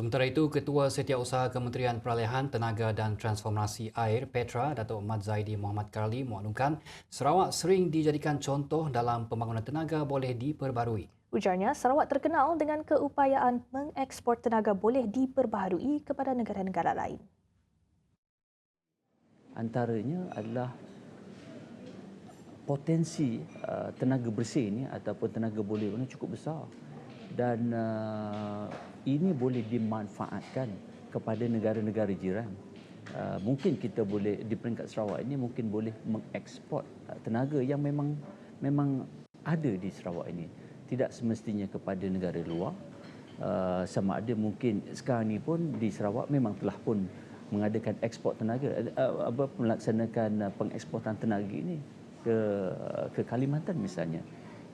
Sementara itu, Ketua Setiausaha Kementerian Peralihan Tenaga dan Transformasi Air Petra Datuk Mat Zaidi Muhammad Karli maklumkan Sarawak sering dijadikan contoh dalam pembangunan tenaga boleh diperbarui. Ujarnya, Sarawak terkenal dengan keupayaan mengekspor tenaga boleh diperbaharui kepada negara-negara lain. Antaranya adalah potensi uh, tenaga bersih ini ataupun tenaga boleh ini cukup besar dan uh, ini boleh dimanfaatkan kepada negara-negara jiran. Uh, mungkin kita boleh di peringkat Sarawak ini mungkin boleh mengeksport uh, tenaga yang memang memang ada di Sarawak ini. Tidak semestinya kepada negara luar. Uh, sama ada mungkin sekarang ini pun di Sarawak memang telah pun mengadakan ekspor tenaga uh, apa melaksanakan uh, pengeksportan tenaga ini ke ke Kalimantan misalnya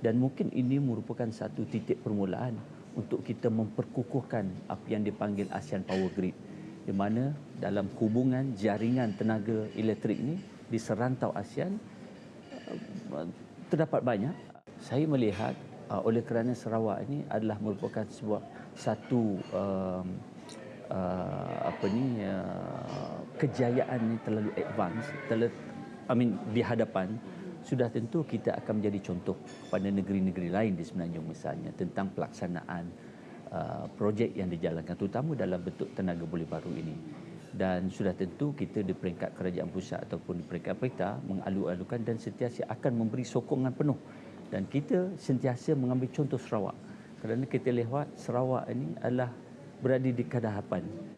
dan mungkin ini merupakan satu titik permulaan untuk kita memperkukuhkan apa yang dipanggil ASEAN Power Grid. Di mana dalam hubungan jaringan tenaga elektrik ini di serantau ASEAN uh, terdapat banyak. Saya melihat uh, oleh kerana Sarawak ini adalah merupakan sebuah satu um, uh, apa ni uh, kejayaan ini terlalu advance terlalu I mean di hadapan sudah tentu kita akan menjadi contoh kepada negeri-negeri lain di Semenanjung misalnya tentang pelaksanaan uh, projek yang dijalankan terutama dalam bentuk tenaga boleh baru ini. Dan sudah tentu kita di peringkat kerajaan pusat ataupun di peringkat pemerintah mengalu-alukan dan sentiasa akan memberi sokongan penuh. Dan kita sentiasa mengambil contoh Sarawak. Kerana kita lihat Sarawak ini adalah berada di kadahapan